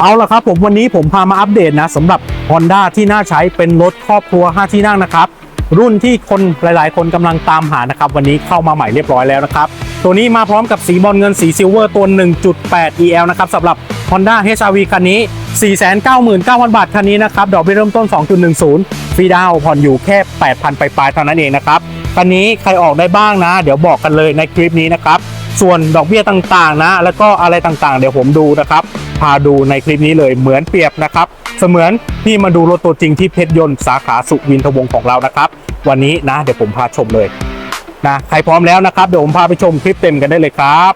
เอาละครับผมวันนี้ผมพามาอัปเดตนะสำหรับ Honda ที่น่าใช้เป็นรถครอบครัว 5 ที่นั่งนะครับ รุ่นที่คนหลาย ๆ คนกำลังตามหานะครับ วันนี้เข้ามาใหม่เรียบร้อยแล้วนะครับ ตัวนี้มาพร้อมกับสีบอลเงินสีซิลเวอร์ตัว 1.8 EL นะครับสำหรับ Honda HR-V คันนี้ 499,000 บาทคันนี้นะครับดอกเบี้ยเริ่มต้น 2.10 ฟรีดาวผ่อนอยู่แค่ 8,000 ไปปลายๆเท่านั้นเองนะครับคันนี้ใครออกได้บ้างนะ เดี๋ยวบอกกันเลยในคลิปนี้นะครับส่วนดอกเบี้ยต่างๆนะ แล้วก็อะไรต่างๆ เดี๋ยวผมดูนะครับ พาดูในคลิปนี้เลยเหมือนเปรียบนะครับ เสมือนที่มาดูรถตัวจริงที่เพชรยนต์สาขาสุวินทวงศ์ของเรานะครับ วันนี้นะเดี๋ยวผมพาชมเลยนะใครพร้อมแล้วนะครับเดี๋ยวผมพาไปชมคลิปเต็มกันได้เลยครับ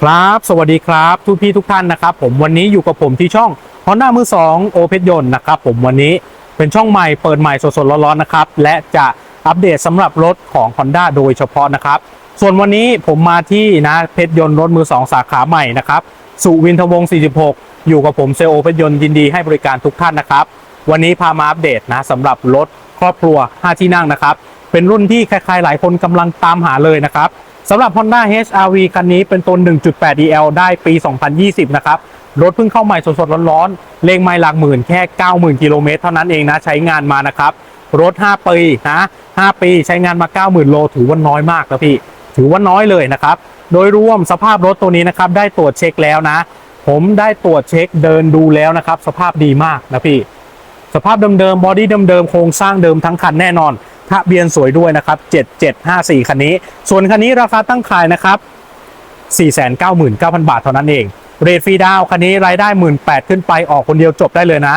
ครับ สวัสดีครับทุกพี่ทุกท่านนะครับ ผมวันนี้อยู่กับผมที่ช่อง Honda มือ2โอเพชรยนต์นะครับผมวันนี้เป็นช่องใหม่เปิดใหม่สดๆร้อนๆนะครับ และจะอัปเดตสำหรับรถของ Honda โดยเฉพาะนะครับ ส่วนวันนี้ผมมาที่นะเพชรยนต์รถมือ 2 สาขาใหม่นะครับ สุวินทวงศ์46 อยู่กับผมเซลล์โอเพชรยนต์ยินดีให้บริการทุกท่านนะครับ วันนี้พามาอัปเดตนะสำหรับรถครอบครัว 5 ที่นั่งนะครับ เป็นรุ่นที่ใครๆหลายคนกำลังตามหาเลยนะครับสำหรับ Honda HR-V คันนี้เป็นตัว 1.8 DL ได้ปี 2020 นะครับ รถเพิ่งเข้าใหม่สดๆร้อนๆ เลงไม่หลักหมื่นแค่ 90,000 กิโลเมตรเท่านั้นเองนะ ใช้งานมานะครับ รถ 5 ปีนะ 5 ปีใช้งานมา 90,000 โล ถือว่าน้อยมากนะพี่ ถือว่าน้อยเลยนะครับ โดยรวมสภาพรถตัวนี้นะครับ ได้ตรวจเช็คแล้วนะ ผมได้ตรวจเช็คเดินดูแล้วนะครับ สภาพดีมากนะพี่ สภาพเดิมๆบอดี้เดิมๆโครงสร้างเดิมทั้งคันแน่นอนทะเบียนสวยด้วยนะครับ 7754 คันนี้ ส่วนคันนี้ราคาตั้งขายนะครับ 499,000 บาทเท่านั้นเอง เรทฟรีดาวน์คันนี้รายได้ 18,000 ขึ้นไปออกคนเดียวจบได้เลยนะ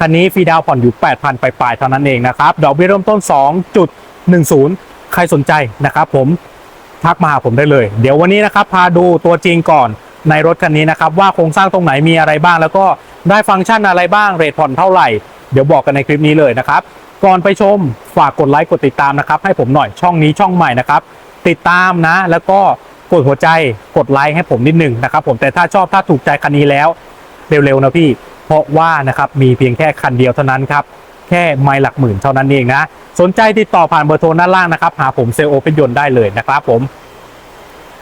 คันนี้ฟรีดาวน์ผ่อนอยู่ 8,000 ไปปลายเท่านั้นเองนะครับ ดอกเบี้ยเริ่มต้น 2.10 ใครสนใจนะครับผม ทักมาหาผมได้เลย เดี๋ยววันนี้นะครับพาดูตัวจริงก่อนในรถคันนี้นะครับว่าโครงสร้างตรงไหนมีอะไรบ้าง แล้วก็ได้ฟังก์ชันอะไรบ้างเรทผ่อนเท่าไหร่ เดี๋ยวบอกกันในคลิปนี้เลยนะครับก่อนไปชมฝากกดไลค์กดติดตามนะครับให้ผมหน่อยช่องนี้ช่องใหม่นะครับติดตามนะ แล้วก็กดหัวใจกดไลค์ให้ผมนิดนึงนะครับผมแต่ถ้าชอบถ้าถูกใจคันนี้แล้วเร็วๆนะพี่ เพราะว่านะครับมีเพียงแค่คันเดียวเท่านั้นครับแค่ไม่หลักหมื่นเท่านั้นเองนะ สนใจติดต่อผ่านเบอร์โทรด้านล่างนะครับ หาผมเซลล์โอเป็นยนต์ได้เลยนะครับผม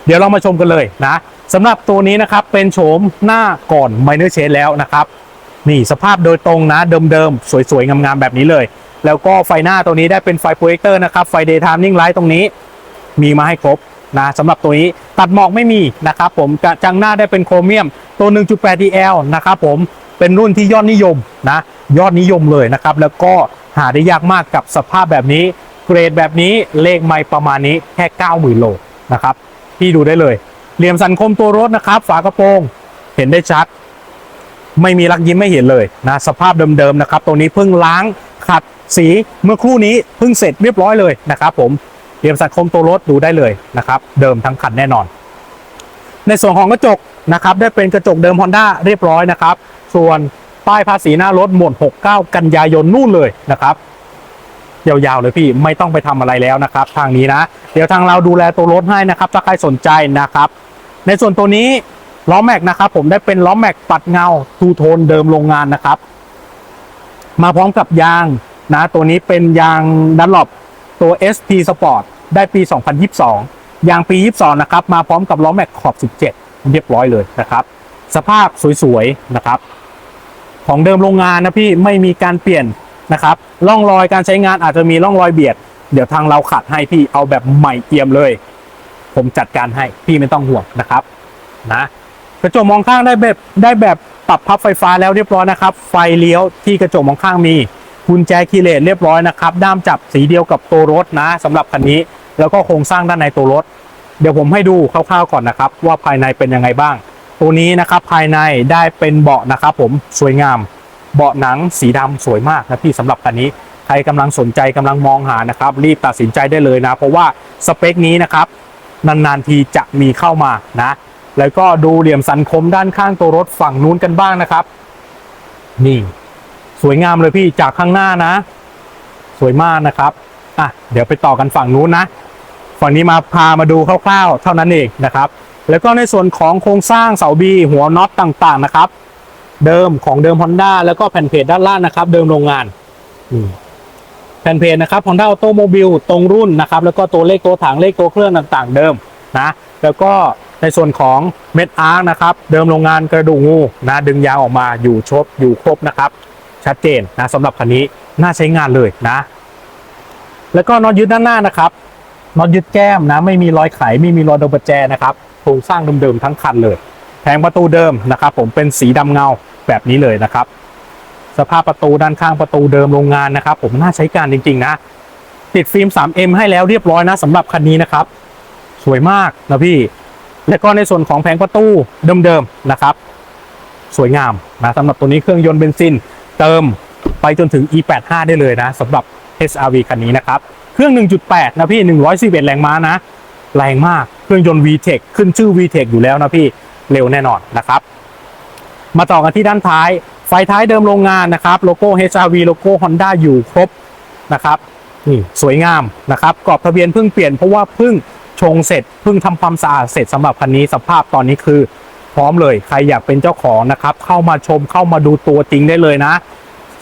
เดี๋ยวเรามาชมกันเลยนะสำหรับตัวนี้นะครับเป็นโฉมหน้าก่อน Minor Change แล้วนะครับนี่สภาพโดยตรงนะเดิมๆ สวยๆ งามๆ แบบนี้เลย แล้วก็ไฟหน้าตัวนี้ได้เป็นไฟโปรเจคเตอร์นะครับ ไฟ Daytime Running Light ตรงนี้ มีมาให้ครบนะสำหรับตัวนี้ตัดหมอกไม่มีนะครับผมกระจังหน้าได้เป็นโครเมียม ตัว 1.8 DL นะครับผมเป็นรุ่นที่ยอดนิยมนะยอดนิยมเลยนะครับ แล้วก็หาได้ยากมากกับสภาพแบบนี้ เกรดแบบนี้เลขไม่ประมาณนี้แค่ 90,000โลนะครับ พี่ดูได้เลย เหลี่ยมสันคมตัวรถนะครับ ฝากระโปรง เห็นได้ชัด ไม่มีรักยิ้มไม่เห็นเลยนะสภาพเดิมๆนะครับตรงนี้เพิ่งล้างขัดสีเมื่อครู่นี้เพิ่งเสร็จเรียบร้อยเลยนะครับผมเหลี่ยมสันคมตัวรถดูได้เลยนะครับ เดิมทั้งคันแน่นอน ในส่วนของกระจกนะครับ ได้เป็นกระจกเดิม Honda เรียบร้อยนะครับ ส่วนป้ายภาษีหน้ารถหมด 69 กันยายนนู่นเลยนะครับ ยาวๆเลยพี่ไม่ต้องไปทำอะไรแล้วนะครับ ทางนี้นะ เดี๋ยวทางเราดูแลตัวรถให้นะครับ ถ้าใครสนใจนะครับ ในส่วนตัวนี้ล้อแม็กนะครับผมได้เป็นล้อแม็กปัดเงาทูโทนเดิมโรงงานนะครับ มาพร้อมกับยางนะ ตัวนี้เป็นยางดันหลอปตัว SP Sport ได้ปี 2022 ยางปี 22 นะครับ มาพร้อมกับล้อแม็กขอบ 17 เรียบร้อยเลยนะครับ สภาพสวยๆนะครับ ของเดิมโรงงานนะพี่ไม่มีการเปลี่ยน นะครับร่องรอยการใช้งานอาจจะมีร่องรอยเบียด เดี๋ยวทางเราขัดให้พี่เอาแบบใหม่เอี่ยมเลย ผมจัดการให้พี่ไม่ต้องห่วงนะครับนะกระจกมองข้างได้แบบได้แบบปรับพับไฟฟ้าแล้วเรียบร้อยนะครับ ไฟเลี้ยวที่กระจกมองข้างมีกุญแจคีย์เลสเรียบร้อยนะครับด้ามจับสีเดียวกับตัวรถนะสำหรับคันนี้แล้วก็โครงสร้างด้านในตัวรถ เดี๋ยวผมให้ดูคร่าวๆก่อนนะครับ ว่าภายในเป็นยังไงบ้าง ตัวนี้นะครับภายในได้เป็นเบาะนะครับ ผมสวยงาม เบาะหนังสีดำสวยมากนะพี่สำหรับคันนี้ใครกำลังสนใจกำลังมองหานะครับ รีบตัดสินใจได้เลยนะ เพราะว่าสเปคนี้นะครับนานๆทีจะมีเข้ามานะ แล้วก็ดูเหลี่ยมสันคมด้านข้างตัวรถฝั่งนู้นกันบ้างนะครับ นี่ สวยงามเลยพี่จากข้างหน้านะ สวยมากนะครับอะเดี๋ยวไปต่อกันฝั่งนู้นนะฝั่งนี้มาพามาดูคร่าวๆ เท่านั้นเองนะครับ แล้วก็ในส่วนของโครงสร้างเสาบีหัวน็อตต่างๆนะครับ เดิมของเดิม Honda แล้วก็แผ่นเพจด้านล่างนะครับ เดิมโรงงานแผ่นเพจนะครับ Honda Automobile ตรงรุ่นนะครับ แล้วก็ตัวเลขตัวถังเลขตัวเครื่องต่างๆ เดิมนะแล้วก็ในส่วนของเม็ดอาร์คนะครับ เดิมโรงงานกระดูกงูนะดึงยางออกมาอยู่ชบอยู่ครบนะครับ ชัดเจนนะสำหรับคันนี้น่าใช้งานเลยนะ แล้วก็น็อตยึดด้านหน้านะครับน็อตยึดแก้มนะ ไม่มีรอยไขไม่มีรอยโดนประแจนะครับโครงสร้างเดิมๆทั้งคันเลยแผงประตูเดิมนะครับ ผมเป็นสีดำเงา แบบนี้เลยนะครับ สภาพประตูด้านข้างประตูเดิมโรงงานนะครับ ผมน่าใช้การจริง ๆ นะ ติดฟิล์ม 3M ให้แล้วเรียบร้อยนะสำหรับคันนี้นะครับ สวยมากนะพี่ และก็ในส่วนของแผงประตูเดิมๆนะครับ สวยงามนะสำหรับตัวนี้เครื่องยนต์เบนซินเติมไปจนถึง E85 ได้เลยนะสำหรับ SRV คันนี้นะครับ เครื่อง 1.8 นะพี่ 111 แรงม้านะ แรงมาก เครื่องยนต์ VTEC ขึ้นชื่อ VTEC อยู่แล้วนะพี่ เร็วแน่นอนนะครับ มาต่อกันที่ด้านท้าย ไฟท้ายเดิมโรงงานนะครับโลโก้ HRV โลโก้ Honda อยู่ครบนะครับนี่สวยงามนะครับกรอบทะเบียนเพิ่งเปลี่ยนเพราะว่าเพิ่งชงเสร็จเพิ่งทำความสะอาดเสร็จสำหรับคันนี้สภาพตอนนี้คือ พร้อมเลยใครอยากเป็นเจ้าของนะครับเข้ามาชมเข้ามาดูตัวจริงได้เลยนะ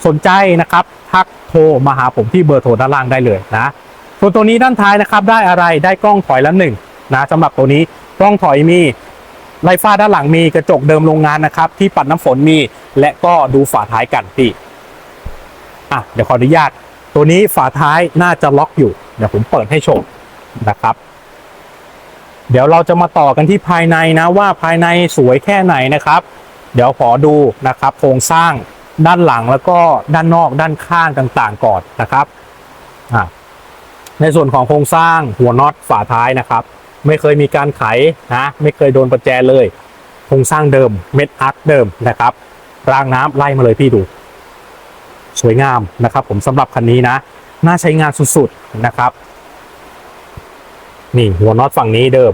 สนใจนะครับทักโทรมาหาผมที่เบอร์โทรด้านล่างได้เลยนะส่วนตัวนี้ด้านท้ายนะครับได้อะไรได้กล้องถอยละหนึ่งนะสำหรับตัวนี้กล้องถอยมี ไลฟ้าด้านหลังมีกระจกเดิมโรงงานนะครับ ที่ปัดน้ำฝนมี และก็ดูฝาท้ายกันพี่อะเดี๋ยวขออนุญาต ตัวนี้ฝาท้ายน่าจะล็อกอยู่ เดี๋ยวผมเปิดให้ชมนะครับ เดี๋ยวเราจะมาต่อกันที่ภายในนะว่าภายในสวยแค่ไหนนะครับ เดี๋ยวขอดูนะครับโครงสร้างด้านหลังแล้วก็ด้านนอกด้านข้างต่างๆก่อนนะครับอะในส่วนของโครงสร้างหัวน็อตฝาท้ายนะครับ ไม่เคยมีการไขนะไม่เคยโดนประแจเลยโครงสร้างเดิมเม็ดอาร์คเดิมนะครับรางน้ำไล่มาเลยพี่ดู สวยงามนะครับ ผมสำหรับคันนี้นะ น่าใช้งานสุดๆนะครับ นี่หัวน็อตฝั่งนี้เดิม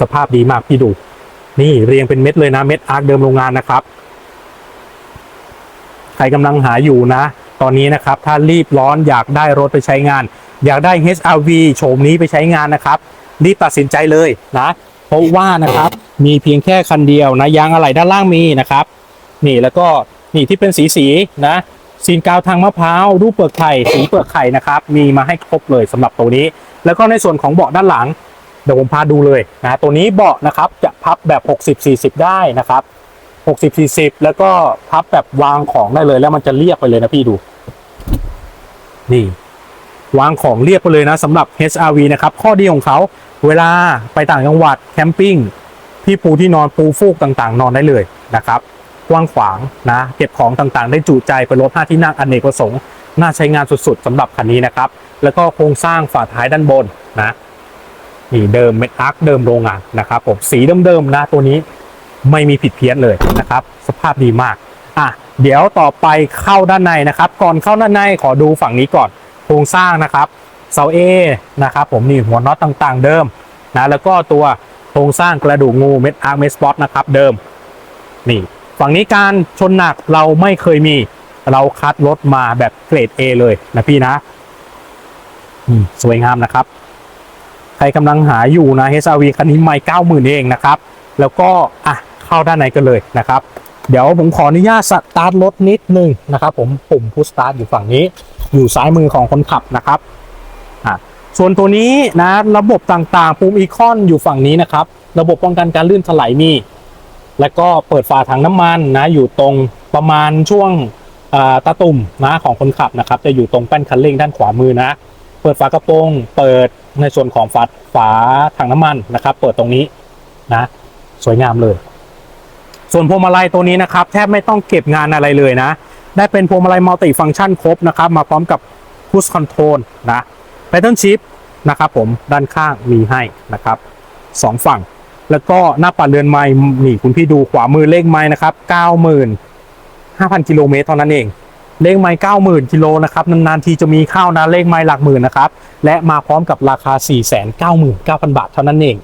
สภาพดีมากพี่ดู นี่เรียงเป็นเม็ดเลยนะเม็ดอาร์คเดิมโรงงานนะครับใครกำลังหาอยู่นะ ตอนนี้นะครับ ถ้ารีบร้อนอยากได้รถไปใช้งาน อยากได้ HRV โฉมนี้ไปใช้งานนะครับ รีบตัดสินใจเลยนะ เพราะว่านะครับมีเพียงแค่คันเดียวนะยางอะไหล่ด้านล่างมีนะครับ นี่แล้วก็นี่ที่เป็นสีสีนะซีนกาวทางมะพร้าวรูปเปลือกไข่สีเปลือกไข่นะครับ มีมาให้ครบเลยสำหรับตัวนี้ แล้วก็ในส่วนของเบาะด้านหลังเดี๋ยวผมพาดูเลยนะตัวนี้เบาะนะครับจะพับแบบ 60-40 ได้นะครับ 60-40 แล้วก็พับแบบวางของได้เลยแล้วมันจะเรียบไปเลยนะพี่ดู นี่ วางของเรียบไปเลยนะสำหรับ HRV นะครับ ข้อดีของเขาเวลาไปต่างจังหวัดแคมปิ้งที่ปูที่นอนปูฟูกต่างๆ นอนได้เลยนะครับกว้างขวางนะเก็บของต่างๆ ได้จุใจเป็นรถ5ที่นั่งอเนกประสงค์น่าใช้งานสุดๆสำหรับคันนี้นะครับ แล้วก็โครงสร้างฝาท้ายด้านบนนะนี่เดิมเม็ดอาร์คเดิมโรงงานนะครับผมสีเดิมๆนะตัวนี้ไม่มีผิดเพี้ยนเลยนะครับ สภาพดีมากอะเดี๋ยวต่อไปเข้าด้านในนะครับ ก่อนเข้าด้านในขอดูฝั่งนี้ก่อน โครงสร้างนะครับเสาเอนะครับผมนี่หัวน็อตต่างๆ เดิมนะแล้วก็ตัวโครงสร้างกระดูกงูเม็ดอาร์เม็ดสปอตนะครับเดิมนี่ฝั่งนี้การชนหนักเราไม่เคยมี เราคัดรถมาแบบเกรด A เลยนะพี่นะสวยงามนะครับ ใครกำลังหาอยู่นะ HRV คันนี้ไม่เก้าหมื่นเองนะครับ แล้วก็อะเข้าด้านในกันเลยนะครับ เดี๋ยวผมขออนุญาตสตาร์ทรถนิดนึงนะครับ ผมปุ่มพุชสตาร์ทอยู่ฝั่งนี้ อยู่ซ้ายมือของคนขับนะครับอะส่วนตัวนี้นะระบบต่างๆปุ่มอีคอนอยู่ฝั่งนี้นะครับ ระบบป้องกันการลื่นถลายมี แล้วก็เปิดฝาถังน้ำมันนะอยู่ตรงประมาณช่วงตาตุ่มนะของคนขับนะครับ จะอยู่ตรงแป้นคันเร่งด้านขวามือนะ เปิดฝากระโปรง เปิดในส่วนของฝาฝาถังน้ำมันนะครับ เปิดตรงนี้นะ สวยงามเลย ส่วนพวงมาลัยตัวนี้นะครับแทบไม่ต้องเก็บงานอะไรเลยนะ ได้เป็นพวงมาลัยมัลติฟังก์ชันครบนะครับ มาพร้อมกับพุชคอนโทรลนะแพทเทิร์นชิพนะครับผมด้านข้างมีให้นะครับสองฝั่ง แล้วก็หน้าปัดเรือนไม้นี่คุณพี่ดูขวามือเลขไม้นะครับ 95,000 กิโลเมตรเท่านั้นเอง เลขไม้90,000 กิโลนะครับนานๆทีจะมีเข้านะเลขไม้หลักหมื่นนะครับ และมาพร้อมกับราคา 499,000 บาทเท่านั้นเอง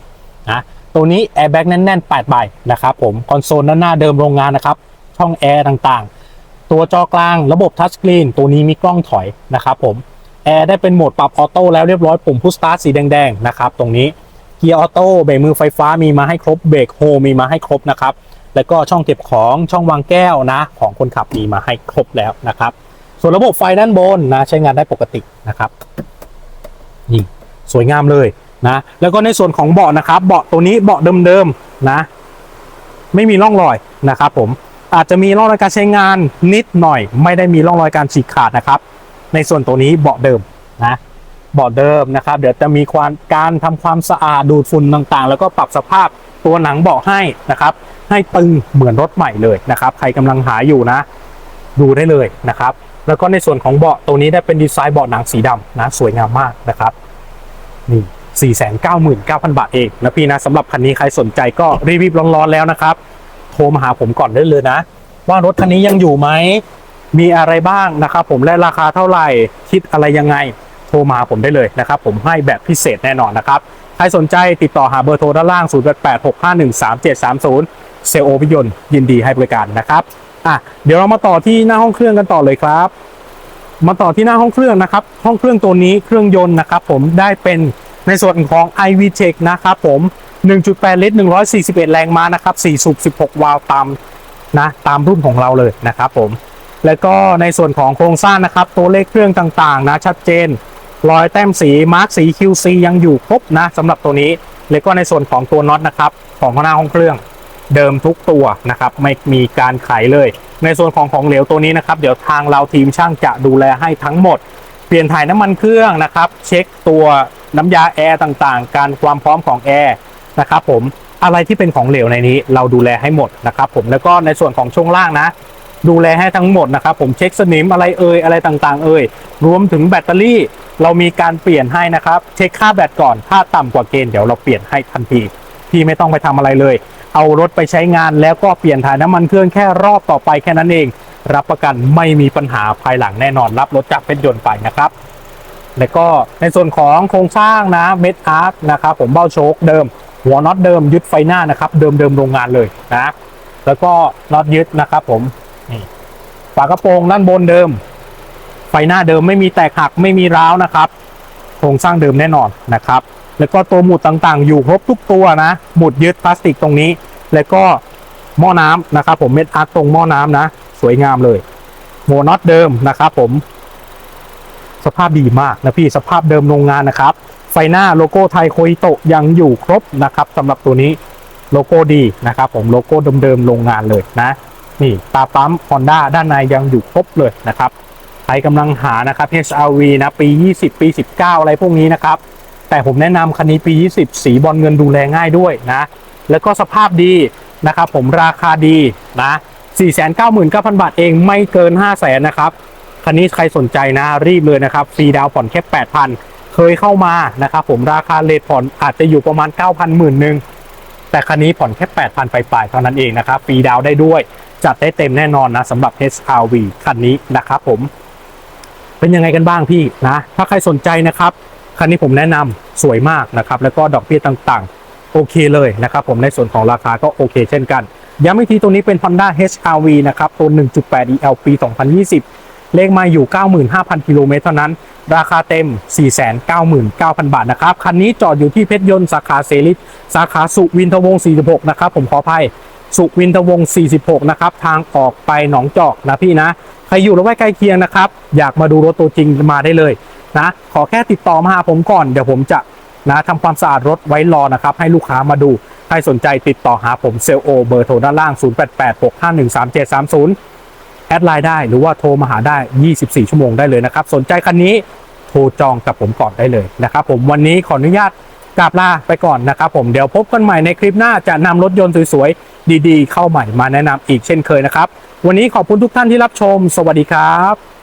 นะ ตัวนี้แอร์แบ็กแน่นๆ8ใบนะครับผมคอนโซลด้านหน้าเดิมโรงงานนะครับ ช่องแอร์ต่างๆ ตัวจอกลางระบบทัชสกรีนตัวนี้มีกล้องถอยนะครับผมแอร์ได้เป็นโหมดปรับออโต้แล้วเรียบร้อยปุ่มพุชสตาร์ทสีแดงๆนะครับตรงนี้เกียร์ออโต้เบรกมือไฟฟ้ามีมาให้ครบเบรกโฮมีมาให้ครบนะครับแล้วก็ช่องเก็บของช่องวางแก้วนะของคนขับมีมาให้ครบแล้วนะครับ ส่วนระบบไฟด้านบนนะใช้งานได้ปกตินะครับนี่สวยงามเลย นะแล้วก็ในส่วนของเบาะนะครับเบาะตัวนี้เบาะเดิมๆนะ ไม่มีร่องรอยนะครับผมอาจจะมีร่องรอยการใช้งานนิดหน่อย ไม่ได้มีร่องรอยการฉีกขาดนะครับ ในส่วนตัวนี้เบาะเดิมนะเบาะเดิมนะครับ เดี๋ยวจะมีความการทำความสะอาดดูดฝุ่นต่างๆ แล้วก็ปรับสภาพตัวหนังเบาะให้นะครับ ให้ตึงเหมือนรถใหม่เลยนะครับ ใครกำลังหาอยู่นะ ดูได้เลยนะครับ แล้วก็ในส่วนของเบาะตัวนี้ได้เป็นดีไซน์เบาะหนังสีดำนะ สวยงามมากนะครับ นี่ 499,000 บาทเองนะพี่นะสำหรับคันนี้ใครสนใจก็รีบๆร้อนๆแล้วนะครับ โทรมาหาผมก่อนได้เลยนะ ว่ารถคันนี้ยังอยู่ไหมมีอะไรบ้างนะครับผมและราคาเท่าไหร่คิดอะไรยังไงโทรมาหาผมได้เลยนะครับ ผมให้แบบพิเศษแน่นอนนะครับ ใครสนใจติดต่อหาเบอร์โทรด้านล่าง 0886513730 เซลโอพิยนยินดีให้บริการนะครับอะเดี๋ยวเรามาต่อที่หน้าห้องเครื่องกันต่อเลยครับ มาต่อที่หน้าห้องเครื่องนะครับ ห้องเครื่องตัวนี้เครื่องยนต์นะครับ ผมได้เป็น ในส่วนของ iV Tech นะครับผม 1.8 ลิตร 141 แรงม้านะครับ4สูบ16 วาล์วตามนะตามรุ่นของเราเลยนะครับผม แล้วก็ในส่วนของโครงสร้างนะครับ ตัวเลขเครื่องต่างๆ นะ ชัดเจน รอยแต้มสีมาร์กสี QC ยังอยู่ครบนะสำหรับตัวนี้ แล้วก็ในส่วนของตัวน็อตนะครับของข้างหน้าห้องเครื่องเดิมทุกตัวนะครับไม่มีการไขเลย ในส่วนของของเหลวตัวนี้นะครับ เดี๋ยวทางเราทีมช่างจะดูแลให้ทั้งหมด เปลี่ยนถ่ายน้ำมันเครื่องนะครับ เช็คตัว น้ำยาแอร์ต่างๆ การความพร้อมของแอร์นะครับผมอะไรที่เป็นของเหลวในนี้ เราดูแลให้หมดนะครับผมแล้วก็ในส่วนของช่วงล่างนะ ดูแลให้ทั้งหมดนะครับผมเช็คสนิมอะไรเอ่ยอะไรต่างๆ เอ่ยรวมถึงแบตเตอรี่เรามีการเปลี่ยนให้นะครับ เช็คค่าแบตก่อนถ้าต่ำกว่าเกณฑ์เดี๋ยวเราเปลี่ยนให้ทันทีพี่ไม่ต้องไปทำอะไรเลย เอารถไปใช้งานแล้วก็เปลี่ยนถ่ายน้ำมันเครื่องแค่รอบต่อไปแค่นั้นเอง รับประกันไม่มีปัญหาภายหลังแน่นอนรับรถจากเป็นยนต์ไปนะครับ แล้วก็ในส่วนของโครงสร้างนะเม็ดอาร์คนะครับผมเบ้าโชคเดิม หัวน็อตเดิมยึดไฟหน้านะครับ เดิมเดิมโรงงานเลยนะแล้วก็น็อตยึดนะครับผมฝากระโปรงด้านบนเดิม ไฟหน้าเดิมไม่มีแตกหักไม่มีร้าวนะครับ โครงสร้างเดิมแน่นอนนะครับ แล้วก็ตัวหมุดต่างๆ อยู่ครบทุกตัวนะหมุดยึดพลาสติกตรงนี้ แล้วก็หม้อน้ำนะครับ ผมเม็ดอาร์ตรงหม้อน้ำนะ สวยงามเลยหัวน็อตเดิมนะครับ ผม สภาพดีมากนะพี่สภาพเดิมโรงงานนะครับ ไฟหน้าโลโก้ไทยโคอิโตะยังอยู่ครบนะครับสำหรับตัวนี้โลโก้ดีนะครับผมโลโก้เดิมๆโรงงานเลยนะนี่ตาปั๊ม Honda ด้านในยังอยู่ครบเลยนะครับใครกำลังหานะครับ HRV นะปี 20 ปี 19 อะไรพวกนี้นะครับ แต่ผมแนะนำคันนี้ปี 20 สีบอลเงินดูแลง่ายด้วยนะ แล้วก็สภาพดีนะครับผมราคาดีนะ 499,000 บาทเองไม่เกิน 500,000นะครับ คันนี้ใครสนใจนะรีบเลยนะครับฟรีดาวผ่อนแค่ 8,000 เคยเข้ามานะครับผมราคาเลทผ่อนอาจจะอยู่ประมาณ 9,000หมื่นหนึ่งแต่คันนี้ผ่อนแค่ 8,000 ไปปลายเท่านั้นเองนะครับฟรีดาวได้ด้วย จัดได้เต็มแน่นอนนะสำหรับ HRV คันนี้นะครับผม เป็นยังไงกันบ้างพี่นะ ถ้าใครสนใจนะครับคันนี้ผมแนะนำสวยมากนะครับแล้วก็ดอกเบี้ยต่างๆ โอเคเลยนะครับผมในส่วนของราคาก็โอเค เช่นกันย้ำอีกทีตัวนี้เป็น Honda HRV นะครับตัว 1.8 EL ปี 2020 เลขมาอยู่ 95,000 กิโลเมตรเท่านั้น ราคาเต็ม 499,000 บาทนะครับ คันนี้จอดอยู่ที่เพชรยนต์สาขาเซริสาขาสุวินทวงศ์46 นะครับ ผมขออภัยสุวินทวงศ์46 นะครับ ทางออกไปหนองจอกนะพี่นะ ใครอยู่ระแวกใกล้เคียงนะครับ อยากมาดูรถตัวจริงมาได้เลยนะ ขอแค่ติดต่อมาหาผมก่อน เดี๋ยวผมจะนะทำความสะอาดรถไว้รอนะครับ ให้ลูกค้ามาดู ใครสนใจติดต่อหาผมเซลโอเบอร์โทรด้านล่าง 0886513730 แอดไลน์ได้หรือว่าโทรมาหาได้ 24 ชั่วโมงได้เลยนะครับ สนใจคันนี้โทรจองกับผมก่อนได้เลยนะครับผมวันนี้ขออนุญาตกราบลาไปก่อนนะครับผมเดี๋ยวพบกันใหม่ในคลิปหน้าจะนำรถยนต์สวยๆ ดีๆ เข้าใหม่มาแนะนำอีกเช่นเคยนะครับ วันนี้ขอบคุณทุกท่านที่รับชม สวัสดีครับ